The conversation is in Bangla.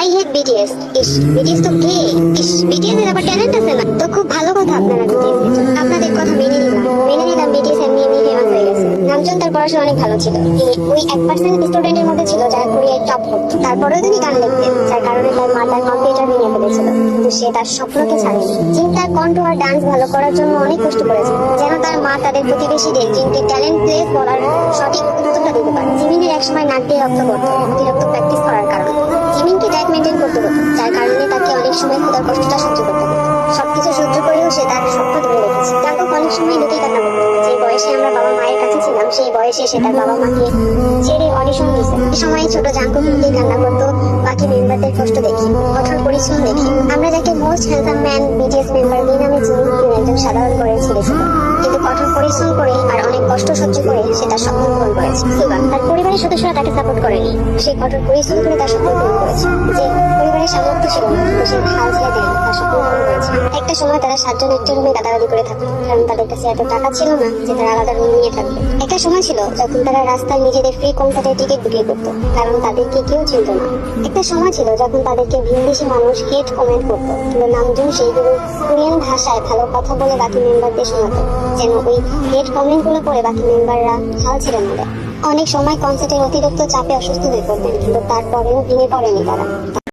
I hate BTS is BTS তো কে? ইস বিটিএস এর আবার ট্যালেন্ট আছে না? তো খুব ভালো কথা আপনারা বিটিএস আপনাদের কথা মেনে নিলাম। মেনে নিলাম বিটিএস এমনি এমনি ফেমাস হয়ে গেছে। নামজন তার পড়াশোনা অনেক ভালো ছিল। ওই এক পার্সেন্ট স্টুডেন্টের মধ্যে ছিল যার কোরিয়ায় টপ করতো তারপরেও তিনি গান লিখতেন, যার কারণে তার মা তার কম্পিউটার ভেঙে ফেলেছিল কিন্তু সে তার স্বপ্নকে ছাড়েনি। চিন্তার কণ্ঠ আর ডান্স ভালো করার জন্য অনেক কষ্ট করেছে যেন তার মা তাদের প্রতিবেশীদের জিনকে ট্যালেন্ট প্লেস বলার সঠিক উত্তরটা দিতে পারে। জিমিনের একসময় নাক দিয়ে রক্ত পড়তো। সময় কষ্টটা সহ্য করতে হতো সবকিছু সহ্য করেও সে তার স্বপ্ন ধরে রেখেছে। জাঙ্কুক অনেক সময় লুকিয়ে কান্না করতো যে বয়সে আমরা বাবা মায়ের কাছে ছিলাম, সেই বয়সে সে তার বাবা মাকে ছেড়ে অডিশন দিয়েছে। এই সময় ছোট জাঙ্কুক লুকিয়ে কান্না করতো, বাকি মেম্বারদের কষ্ট দেখি, কঠোর পরিশ্রম দেখি। আমরা যাকে most handsome man BTS member V নামে চিনি, তিনি একজন সাধারণ ঘরের ছেলে কিন্তু কঠোর পরিশ্রম করে আর অনেক কষ্ট সহ্য করে সে তার স্বপ্ন পূরণ করেছে। তার পরিবারের সদস্যরা তাকে সাপোর্ট করেনি। সে কঠোর পরিশ্রম করে তার স্বপ্ন পূরণ করেছে একটা সময় তারা সাতজন একটা রুমে গাদাগাদি করে থাকতো, কারণ তাদের কাছে এত টাকা ছিল না যে তারা আলাদা রুম নিয়ে থাকবে একটা সময় ছিল যখন তারা রাস্তায় নিজেদের ফ্রি কনসার্টের টিকিট বিক্রি করতো, কারণ তাদেরকে কেউ চিনত না। একটা সময় ছিল যখন তাদেরকে ভিনদেশি মানুষ হেট কমেন্ট করতো, কিন্তু নামজুন সেইগুলো কোরিয়ান ভাষায় ভালো কথা বলে বাকি মেম্বারদের শোনাতো, যেন ওই হেট কমেন্টগুলো পড়ে বাকি মেম্বাররা হাল ছেড়ে না দেয় অনেক সময় কনসার্টের অতিরিক্ত চাপে অসুস্থ হয়ে পড়তেন, কিন্তু তারপরেও ভেঙে পড়েনি তারা।